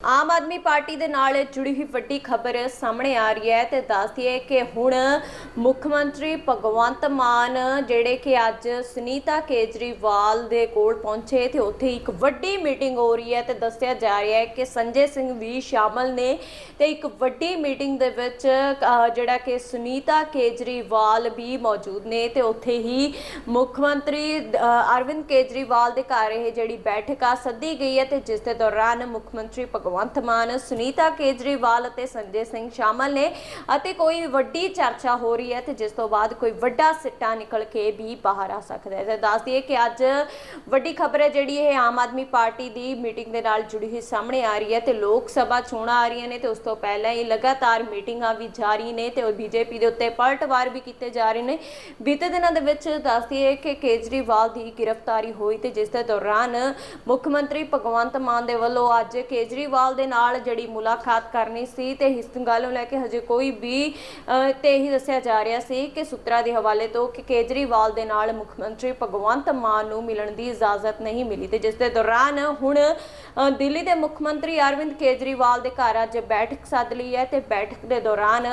Aam Aadmi party ਦੇ ਨਾਲ ਜੁੜੀ ਹੋਈ ਵੱਡੀ ਖਬਰ ਸਾਹਮਣੇ ਆ ਰਹੀ ਹੈ ਤੇ ਦੱਸਦੀ ਹੈ ਕਿ ਹੁਣ ਮੁੱਖ ਮੰਤਰੀ ਭਗਵੰਤ ਮਾਨ, ਜਿਹੜੇ ਕਿ ਅੱਜ ਸੁਨੀਤਾ ਕੇਜਰੀਵਾਲ ਦੇ ਕੋਲ ਪਹੁੰਚੇ ਤੇ ਉੱਥੇ ਇੱਕ ਵੱਡੀ ਮੀਟਿੰਗ ਹੋ ਰਹੀ ਹੈ ਤੇ ਦੱਸਿਆ ਜਾ ਰਿਹਾ ਹੈ ਕਿ ਸੰਜੇ ਸਿੰਘ ਵੀ ਸ਼ਾਮਲ ਨੇ ਤੇ ਇੱਕ ਵੱਡੀ ਮੀਟਿੰਗ ਦੇ ਵਿੱਚ ਜਿਹੜਾ ਕਿ ਸੁਨੀਤਾ ਕੇਜਰੀਵਾਲ ਵੀ ਮੌਜੂਦ ਨੇ ਤੇ ਉੱਥੇ ਹੀ ਮੁੱਖ ਮੰਤਰੀ ਅਰਵਿੰਦ ਕੇਜਰੀਵਾਲ ਦੇ ਘਰ ਇਹ ਜਿਹੜੀ ਬੈਠਕ ਆ ਸੱਦੀ ਗਈ ਹੈ ਤੇ ਜਿਸ ਦੇ ਦੌਰਾਨ ਮੁੱਖ ਮੰਤਰੀ ਭਗਵੰਤ ਮਾਨ ਸੁਨੀਤਾ ਕੇਜਰੀਵਾਲ ਅਤੇ ਸੰਜੇ ਸਿੰਘ ਸ਼ਾਮਲ ਨੇ ਅਤੇ ਕੋਈ ਵੱਡੀ ਚਰਚਾ ਹੋ ਰਹੀ ਹੈ ਤੇ ਜਿਸ ਤੋਂ ਬਾਅਦ ਕੋਈ ਵੱਡਾ ਸਿੱਟਾ ਨਿਕਲ ਕੇ ਵੀ ਬਾਹਰ ਆ ਸਕਦਾ ਹੈ। ਤੇ ਦੱਸ ਦਈਏ ਕਿ ਅੱਜ ਵੱਡੀ ਖਬਰ ਹੈ ਜਿਹੜੀ ਇਹ ਆਮ ਆਦਮੀ ਪਾਰਟੀ ਦੀ ਮੀਟਿੰਗ ਦੇ ਨਾਲ ਜੁੜੀ ਹੋਈ ਸਾਹਮਣੇ ਆ ਰਹੀ ਹੈ ਤੇ ਲੋਕ ਸਭਾ ਚੋਣਾਂ ਆ ਰਹੀਆਂ ਨੇ ਤੇ ਉਸ ਤੋਂ ਪਹਿਲਾਂ ਇਹ ਲਗਾਤਾਰ ਮੀਟਿੰਗਾਂ ਵੀ ਜਾਰੀ ਨੇ ਤੇ ਬੀਜੇਪੀ ਦੇ ਉੱਤੇ ਪਲਟਵਾਰ ਵੀ ਕੀਤੇ ਜਾ ਰਹੇ ਨੇ। ਬੀਤੇ ਦਿਨਾਂ ਦੇ ਵਿੱਚ ਦੱਸ ਦਈਏ ਕਿ ਕੇਜਰੀਵਾਲ ਦੀ ਗ੍ਰਿਫਤਾਰੀ ਹੋਈ ਤੇ ਜਿਸ ਦੇ ਦੌਰਾਨ ਮੁੱਖ ਮੰਤਰੀ ਭਗਵੰਤ ਮਾਨ ਦੇ ਵੱਲੋਂ ਅੱਜ ਕੇਜਰੀਵਾਲ ਦੇ ਨਾਲ ਜਿਹੜੀ ਮੁਲਾਕਾਤ ਕਰਨੀ ਸੀ ਤੇ ਇਸ ਗੱਲ ਨੂੰ ਲੈ ਕੇ ਹਜੇ ਕੋਈ ਵੀ ਅਹ, ਤੇ ਇਹੀ ਦੱਸਿਆ ਜਾ ਰਿਹਾ ਸੀ ਕਿ ਸੂਤਰਾਂ ਦੇ ਹਵਾਲੇ ਤੋਂ ਕਿ ਕੇਜਰੀਵਾਲ ਦੇ ਨਾਲ ਮੁੱਖ ਮੰਤਰੀ ਭਗਵੰਤ ਮਾਨ ਨੂੰ ਮਿਲਣ ਦੀ ਇਜਾਜ਼ਤ ਨਹੀਂ ਮਿਲੀ ਤੇ ਜਿਸ ਦੇ ਦੌਰਾਨ ਹੁਣ ਦਿੱਲੀ ਦੇ ਮੁੱਖ ਮੰਤਰੀ ਅਰਵਿੰਦ ਕੇਜਰੀਵਾਲ ਦੇ ਘਰ ਅੱਜ ਬੈਠਕ ਸੱਦ ਲਈ ਹੈ ਤੇ ਬੈਠਕ ਦੇ ਦੌਰਾਨ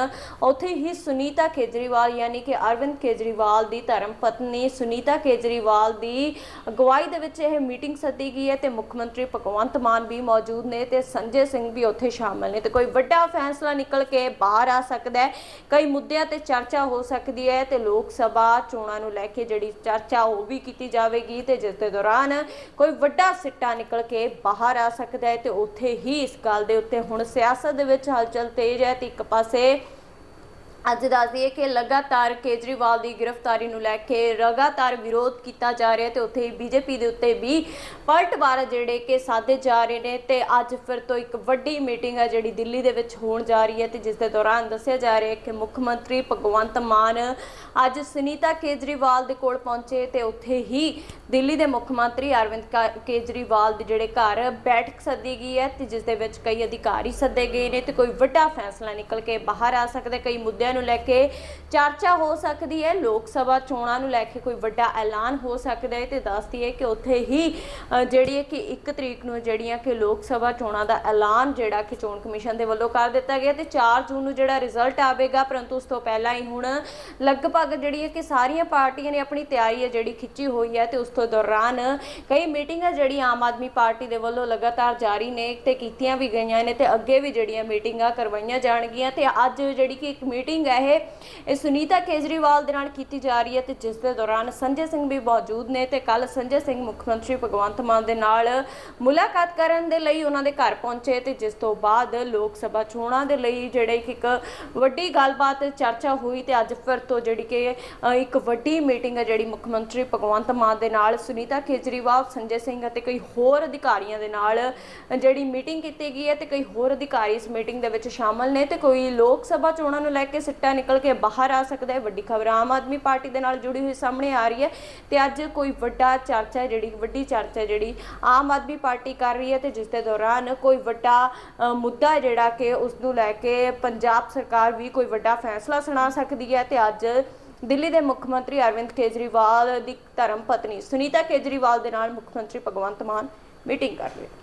ਉੱਥੇ ਹੀ ਸੁਨੀਤਾ ਕੇਜਰੀਵਾਲ ਯਾਨੀ ਕਿ ਅਰਵਿੰਦ ਕੇਜਰੀਵਾਲ ਦੀ ਧਰਮ ਪਤਨੀ ਸੁਨੀਤਾ ਕੇਜਰੀਵਾਲ ਦੀ ਅਗਵਾਈ ਦੇ ਵਿੱਚ ਇਹ ਮੀਟਿੰਗ ਸੱਦੀ ਗਈ ਹੈ ਤੇ ਮੁੱਖ ਮੰਤਰੀ ਭਗਵੰਤ ਮਾਨ ਵੀ ਮੌਜੂਦ ਨੇ ਤੇ ਸੰਜੇ ਸਿੰਘ ਵੀ ਉੱਥੇ ਸ਼ਾਮਲ ਨੇ ਤੇ ਕੋਈ ਵੱਡਾ ਫੈਸਲਾ ਨਿਕਲ ਕੇ ਬਾਹਰ ਆ ਸਕਦਾ ਹੈ। ਕਈ ਮੁੱਦਿਆਂ ਤੇ ਚਰਚਾ ਹੋ ਸਕਦੀ ਹੈ ਤੇ ਲੋਕ ਸਭਾ ਚੋਣਾਂ ਨੂੰ ਲੈ ਕੇ ਜਿਹੜੀ ਚਰਚਾ ਉਹ ਵੀ ਕੀਤੀ ਜਾਵੇਗੀ ਤੇ ਜਿਸ ਦੇ ਦੌਰਾਨ ਕੋਈ ਵੱਡਾ ਸਿੱਟਾ ਨਿਕਲ ਕੇ ਬਾਹਰ ਆ ਸਕਦਾ ਹੈ ਤੇ ਉੱਥੇ ਹੀ ਇਸ ਗੱਲ ਦੇ ਉੱਤੇ ਹੁਣ ਸਿਆਸਤ ਦੇ ਵਿੱਚ ਹਲਚਲ ਤੇਜ਼ ਹੈ ਤੇ ਇੱਕ ਪਾਸੇ ਅੱਜ ਦੱਸ ਦਈਏ ਕਿ ਲਗਾਤਾਰ ਕੇਜਰੀਵਾਲ ਦੀ ਗ੍ਰਿਫਤਾਰੀ ਨੂੰ ਲੈ ਕੇ ਲਗਾਤਾਰ ਵਿਰੋਧ ਕੀਤਾ ਜਾ ਰਿਹਾ ਤੇ ਉੱਥੇ ਹੀ ਬੀਜੇਪੀ ਦੇ ਉੱਤੇ ਵੀ ਪਲਟਵਾਰ ਜਿਹੜੇ ਕਿ ਸਾਧੇ ਜਾ ਰਹੇ ਨੇ ਤੇ ਅੱਜ ਫਿਰ ਤੋਂ ਇੱਕ ਵੱਡੀ ਮੀਟਿੰਗ ਹੈ ਜਿਹੜੀ ਦਿੱਲੀ ਦੇ ਵਿੱਚ ਹੋਣ ਜਾ ਰਹੀ ਹੈ ਤੇ ਜਿਸ ਦੇ ਦੌਰਾਨ ਦੱਸਿਆ ਜਾ ਰਿਹਾ ਹੈ ਕਿ ਮੁੱਖ ਮੰਤਰੀ ਭਗਵੰਤ ਮਾਨ ਅੱਜ ਸੁਨੀਤਾ ਕੇਜਰੀਵਾਲ ਦੇ ਕੋਲ ਪਹੁੰਚੇ ਤੇ ਉੱਥੇ ਹੀ ਦਿੱਲੀ ਦੇ ਮੁੱਖ ਮੰਤਰੀ ਅਰਵਿੰਦ ਕਾ- ਕੇਜਰੀਵਾਲ ਦੇ ਜਿਹੜੇ ਘਰ ਬੈਠਕ ਸੱਦੀ ਗਈ ਹੈ ਤੇ ਜਿਸ ਦੇ ਵਿੱਚ ਕਈ ਅਧਿਕਾਰੀ ਸੱਦੇ ਗਏ ਨੇ ਤੇ ਕੋਈ ਵੱਡਾ ਫੈਸਲਾ ਨਿਕਲ ਕੇ ਬਾਹਰ ਆ ਸਕਦਾ ਕਈ ਮੁੱਦਿਆਂ ਨੂੰ ਲੈ ਕੇ ਚਰਚਾ ਹੋ ਸਕਦੀ ਹੈ। ਲੋਕ ਸਭਾ ਚੋਣਾਂ ਨੂੰ ਲੈ ਕੇ ਕੋਈ ਵੱਡਾ ਐਲਾਨ ਹੋ ਸਕਦਾ ਹੈ ਤੇ ਦੱਸਦੀ ਹੈ ਕਿ ਉੱਥੇ ਹੀ ਜਿਹੜੀ ਹੈ ਕਿ 1 ਤਰੀਕ ਨੂੰ ਜਿਹੜੀਆਂ ਕਿ ਲੋਕ ਸਭਾ ਚੋਣਾਂ ਦਾ ਐਲਾਨ ਜਿਹੜਾ ਕਿ ਚੋਣ ਕਮਿਸ਼ਨ ਦੇ ਵੱਲੋਂ ਕਰ ਦਿੱਤਾ ਗਿਆ ਤੇ 4 ਜੂਨ ਨੂੰ ਜਿਹੜਾ ਰਿਜ਼ਲਟ ਆਵੇਗਾ, ਪਰੰਤੂ ਉਸ ਤੋਂ ਪਹਿਲਾਂ ਹੀ ਹੁਣ ਲਗਭਗ ਜਿਹੜੀ ਹੈ ਕਿ ਸਾਰੀਆਂ ਪਾਰਟੀਆਂ ਨੇ ਆਪਣੀ ਤਿਆਰੀ ਹੈ ਜਿਹੜੀ ਖਿੱਚੀ ਹੋਈ ਹੈ ਤੇ ਉਸ ਤੋਂ ਦੌਰਾਨ ਕਈ ਮੀਟਿੰਗਾਂ ਜਿਹੜੀ ਆਮ ਆਦਮੀ ਪਾਰਟੀ ਦੇ ਵੱਲੋਂ ਲਗਾਤਾਰ ਜਾਰੀ ਨੇ ਤੇ ਕੀਤੀਆਂ ਵੀ ਗਈਆਂ ਨੇ ਤੇ ਅੱਗੇ ਵੀ ਜਿਹੜੀਆਂ ਮੀਟਿੰਗਾਂ ਕਰਵਾਈਆਂ ਜਾਣਗੀਆਂ ਤੇ ਅੱਜ ਜਿਹੜੀ ਕਿ ਇੱਕ ਮੀਟਿੰਗ ਹੈ ਇਹ। ਸੁਨੀਤਾ ਕੇਜਰੀਵਾਲ ਦੇ ਨਾਲ ਕੀਤੀ ਜਾ ਰਹੀ ਹੈ ਤੇ ਜਿਸ ਦੇ ਦੌਰਾਨ ਸੰਜੇ ਸਿੰਘ ਵੀ ਮੌਜੂਦ ਨੇ ਤੇ ਕੱਲ ਸੰਜੇ ਸਿੰਘ ਮੁੱਖ ਮੰਤਰੀ ਭਗਵੰਤ ਮਾਨ ਦੇ ਨਾਲ ਮੁਲਾਕਾਤ ਕਰਨ ਦੇ ਲਈ ਉਹਨਾਂ ਦੇ ਘਰ ਪਹੁੰਚੇ ਤੇ ਜਿਸ ਤੋਂ ਬਾਅਦ ਲੋਕ ਸਭਾ ਚੋਣਾਂ ਦੇ ਲਈ ਜਿਹੜੇ ਇੱਕ ਵੱਡੀ ਗੱਲਬਾਤ, ਚਰਚਾ ਹੋਈ ਤੇ ਅੱਜ ਫਿਰ ਤੋਂ ਜਿਹੜੀ ਕਿ ਇੱਕ ਵੱਡੀ ਮੀਟਿੰਗ ਹੈ ਜਿਹੜੀ ਮੁੱਖ ਮੰਤਰੀ ਭਗਵੰਤ ਮਾਨ ਦੇ ਨਾਲ ਸੁਨੀਤਾ ਕੇਜਰੀਵਾਲ, ਸੰਜੇ ਸਿੰਘ ਅਤੇ ਕਈ ਹੋਰ ਅਧਿਕਾਰੀਆਂ ਦੇ ਨਾਲ ਜਿਹੜੀ ਮੀਟਿੰਗ ਕੀਤੀ ਗਈ ਹੈ ਤੇ ਕਈ ਹੋਰ ਅਧਿਕਾਰੀ ਇਸ ਮੀਟਿੰਗ ਦੇ ਵਿੱਚ ਸ਼ਾਮਲ ਨੇ ਤੇ ਕੋਈ ਲੋਕ ਸਭਾ ਚੋਣਾਂ ਨੂੰ ਲੈ ਕੇ ਸਿੱਟਾ ਨਿਕਲ ਕੇ ਬਾਹਰ ਆ ਸਕਦਾ ਹੈ। ਵੱਡੀ ਖਬਰ ਆਮ ਆਦਮੀ ਪਾਰਟੀ ਦੇ ਨਾਲ ਜੁੜੀ ਹੋਈ ਸਾਹਮਣੇ ਆ ਰਹੀ ਹੈ ਤੇ ਅੱਜ ਕੋਈ ਵੱਡਾ ਚਰਚਾ ਜਿਹੜੀ ਵੱਡੀ ਚਰਚਾ ਜਿਹੜੀ ਆਮ ਆਦਮੀ ਪਾਰਟੀ ਕਰ ਰਹੀ ਹੈ ਤੇ ਜਿਸ ਦੇ ਦੌਰਾਨ ਕੋਈ ਵੱਡਾ ਮੁੱਦਾ ਜਿਹੜਾ ਕਿ ਉਸ ਨੂੰ ਲੈ ਕੇ ਪੰਜਾਬ ਸਰਕਾਰ ਵੀ ਕੋਈ ਵੱਡਾ ਫੈਸਲਾ ਸੁਣਾ ਸਕਦੀ ਹੈ ਤੇ ਅੱਜ ਦਿੱਲੀ ਦੇ ਮੁੱਖ ਮੰਤਰੀ ਅਰਵਿੰਦ ਕੇਜਰੀਵਾਲ ਦੀ ਧਰਮ ਪਤਨੀ ਸੁਨੀਤਾ ਕੇਜਰੀਵਾਲ ਦੇ ਨਾਲ ਮੁੱਖ ਮੰਤਰੀ ਭਗਵੰਤ ਮਾਨ ਮੀਟਿੰਗ ਕਰ ਰਹੇ